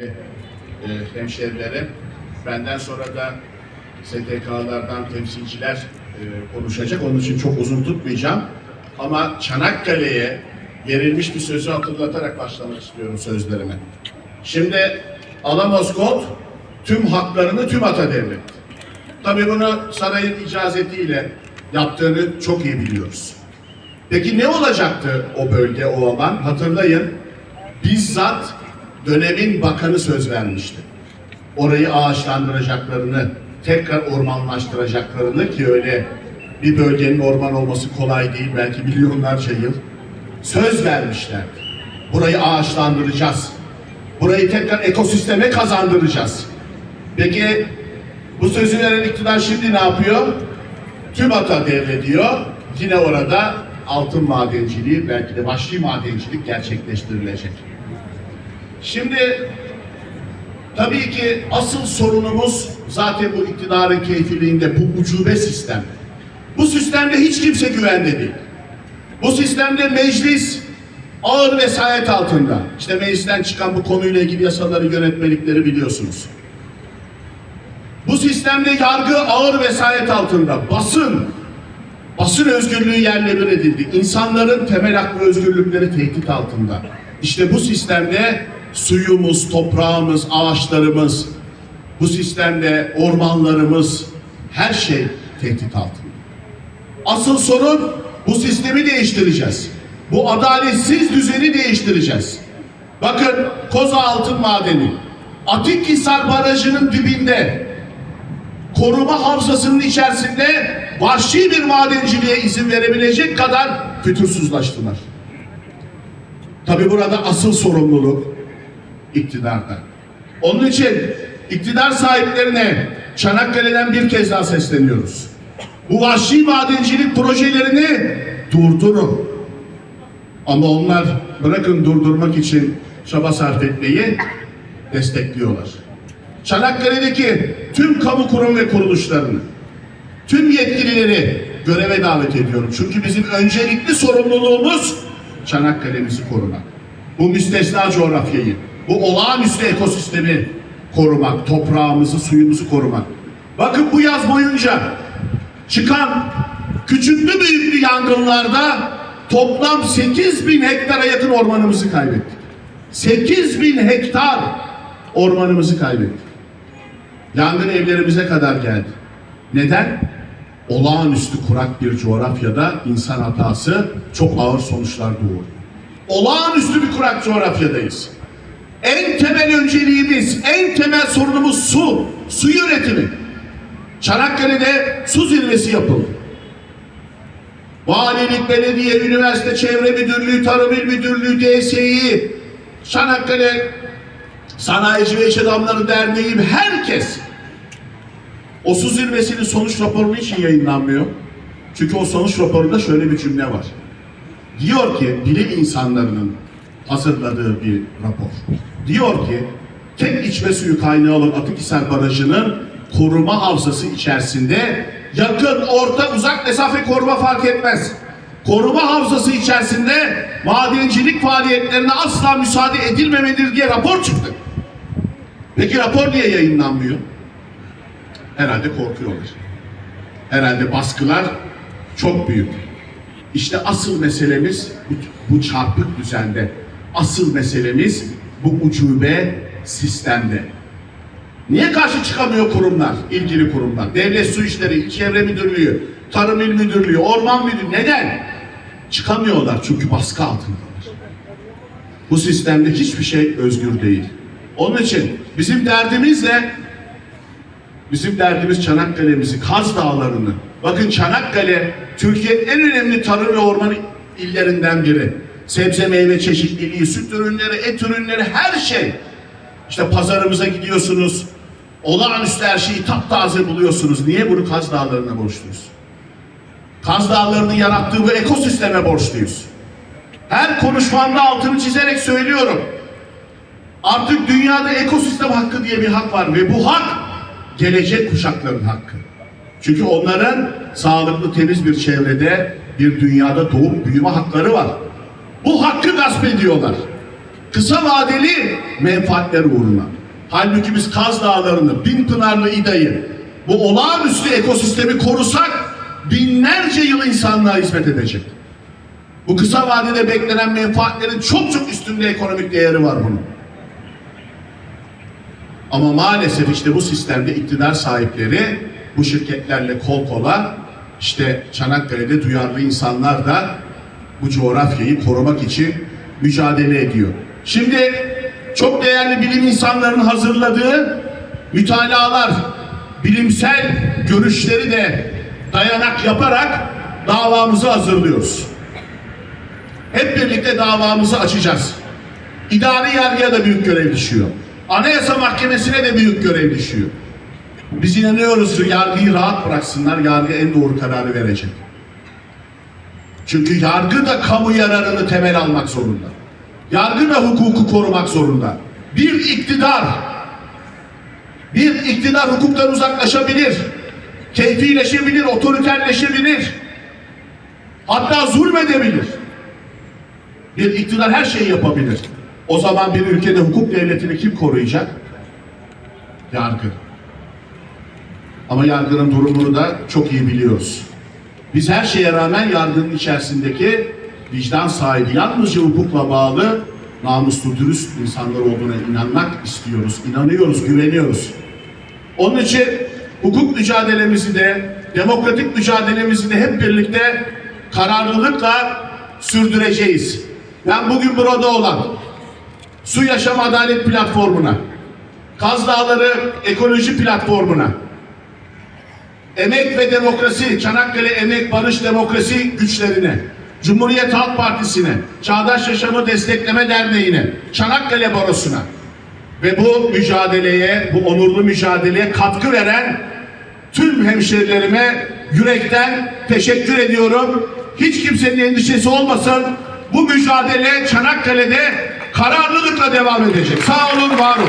e, hemşerilerim. Benden sonra da STK'lardan temsilciler konuşacak. Onun için çok uzun tutmayacağım. Ama Çanakkale'ye verilmiş bir sözü hatırlatarak başlamak istiyorum sözlerime. Şimdi Alamozkot tüm haklarını tüm ata devretti. Tabii bunu sarayın icazetiyle yaptığını çok iyi biliyoruz. Peki ne olacaktı o bölge, o alan? Hatırlayın, bizzat dönemin bakanı söz vermişti. Orayı ağaçlandıracaklarını, tekrar ormanlaştıracaklarını ki öyle bir bölgenin orman olması kolay değil, belki milyonlarca yıl. Söz vermişlerdi. Burayı ağaçlandıracağız. Burayı tekrar ekosisteme kazandıracağız. Peki bu sözü veren iktidar şimdi ne yapıyor? TÜBAT'a devrediyor. Yine orada altın madenciliği, belki de vahşi madencilik gerçekleştirilecek. Şimdi tabii ki asıl sorunumuz zaten bu iktidarın keyfiliğinde bu ucube sistem. Bu sistemde hiç kimse güvende değil. Bu sistemde meclis ağır vesayet altında. İşte meclisten çıkan bu konuyla ilgili yasaları, yönetmelikleri biliyorsunuz. Bu sistemde yargı ağır vesayet altında. Basın, basın özgürlüğü yerle bir edildi. İnsanların temel hak ve özgürlükleri tehdit altında. İşte bu sistemde suyumuz, toprağımız, ağaçlarımız, bu sistemde ormanlarımız, her şey tehdit altında. Asıl sorun bu sistemi değiştireceğiz. Bu adaletsiz düzeni değiştireceğiz. Bakın Koza Altın Madeni, Atikhisar Barajı'nın dibinde koruma havzasının içerisinde vahşi bir madenciliğe izin verebilecek kadar fütursuzlaştılar. Tabi burada asıl sorumluluk iktidarda. Onun için iktidar sahiplerine Çanakkale'den bir kez daha sesleniyoruz. Bu vahşi madencilik projelerini durdurun. Ama onlar bırakın durdurmak için çaba sarf etmeyi destekliyorlar. Çanakkale'deki tüm kamu kurum ve kuruluşlarını, tüm yetkilileri göreve davet ediyorum. Çünkü bizim öncelikli sorumluluğumuz Çanakkale'mizi korumak. Bu müstesna coğrafyayı, bu olağanüstü ekosistemi korumak, toprağımızı, suyumuzu korumak. Bakın bu yaz boyunca çıkan küçüklü büyüklü yangınlarda toplam 8 bin hektara yakın ormanımızı kaybettik. 8 bin hektar ormanımızı kaybettik. Yangın evlerimize kadar geldi. Neden? Olağanüstü kurak bir coğrafyada insan hatası çok ağır sonuçlar doğuruyor. Olağanüstü bir kurak coğrafyadayız. En temel önceliğimiz, en temel sorunumuz su, su yönetimi. Çanakkale'de su zirvesi yapıldı. Valilik, belediye, üniversite, çevre müdürlüğü, tarım il müdürlüğü, DSİ, Çanakkale Sanayici ve İş Adamları Derneği, herkes o su zirvesinin sonuç raporu için yayınlanmıyor? Çünkü o sonuç raporunda şöyle bir cümle var. Diyor ki bilim insanlarının hazırladığı bir rapor. Diyor ki tek içme suyu kaynağı olan Atıkhisar Barajı'nın koruma havzası içerisinde yakın, orta, uzak mesafe koruma fark etmez. Koruma havzası içerisinde madencilik faaliyetlerine asla müsaade edilmemelidir diye rapor çıktı. Peki rapor niye yayınlanmıyor? Herhalde korkuyorlar. Herhalde baskılar çok büyük. İşte asıl meselemiz bu, bu çarpık düzende. Asıl meselemiz bu ucube sistemde. Niye karşı çıkamıyor kurumlar, ilgili kurumlar? Devlet Su İşleri, Çevre Müdürlüğü, Tarım İl Müdürlüğü, Orman Müdürlüğü. Neden? Çıkamıyorlar çünkü baskı altındalar. Bu sistemde hiçbir şey özgür değil. Onun için bizim derdimiz ne? Bizim derdimiz Çanakkale'mizi, Kaz Dağları'nı. Bakın Çanakkale Türkiye'nin en önemli tarım ve orman illerinden biri. Sebze meyve çeşitliliği, süt ürünleri, et ürünleri her şey. İşte pazarımıza gidiyorsunuz. Olağanüstü her şeyi taptaze buluyorsunuz. Niye bunu Kaz Dağları'na borçluyuz? Kaz Dağları'nın yarattığı bu ekosisteme borçluyuz. Her konuşmamda altını çizerek söylüyorum. Artık dünyada ekosistem hakkı diye bir hak var ve bu hak gelecek kuşakların hakkı. Çünkü onların sağlıklı temiz bir çevrede bir dünyada doğup büyüme hakları var. Gasp ediyorlar. Kısa vadeli menfaatler uğruna. Halbuki biz Kaz Dağları'nı, Binpınarlı İda'yı, bu olağanüstü ekosistemi korusak binlerce yıl insanlığa hizmet edecek. Bu kısa vadede beklenen menfaatlerin çok çok üstünde ekonomik değeri var bunun. Ama maalesef işte bu sistemde iktidar sahipleri bu şirketlerle kol kola işte Çanakkale'de duyarlı insanlar da bu coğrafyayı korumak için mücadele ediyor. Şimdi çok değerli bilim insanlarının hazırladığı mütalalar, bilimsel görüşleri de dayanak yaparak davamızı hazırlıyoruz. Hep birlikte davamızı açacağız. İdari yargıya da büyük görev düşüyor. Anayasa Mahkemesi'ne de büyük görev düşüyor. Biz inanıyoruz ki yargıyı rahat bıraksınlar, yargı en doğru kararı verecek. Çünkü yargı da kamu yararını temel almak zorunda. Yargı da hukuku korumak zorunda. Bir iktidar, bir iktidar hukuktan uzaklaşabilir, keyfileşebilir, otoriterleşebilir, hatta zulmedebilir. Bir iktidar her şeyi yapabilir. O zaman bir ülkede hukuk devletini kim koruyacak? Yargı. Ama yargının durumunu da çok iyi biliyoruz. Biz her şeye rağmen yargının içerisindeki vicdan sahibi, yalnızca hukukla bağlı, namuslu, dürüst insanlar olduğuna inanmak istiyoruz, inanıyoruz, güveniyoruz. Onun için hukuk mücadelemizi de, demokratik mücadelemizi de hep birlikte kararlılıkla sürdüreceğiz. Ben bugün burada olan Su Yaşam Adalet Platformu'na, Kaz Dağları Ekoloji Platformu'na, Emek ve Demokrasi, Çanakkale Emek Barış Demokrasi güçlerine, Cumhuriyet Halk Partisi'ne, Çağdaş Yaşamı Destekleme Derneği'ne, Çanakkale Barosu'na ve bu mücadeleye, bu onurlu mücadeleye katkı veren tüm hemşerilerime yürekten teşekkür ediyorum. Hiç kimsenin endişesi olmasın. Bu mücadele Çanakkale'de kararlılıkla devam edecek. Sağ olun, var olun.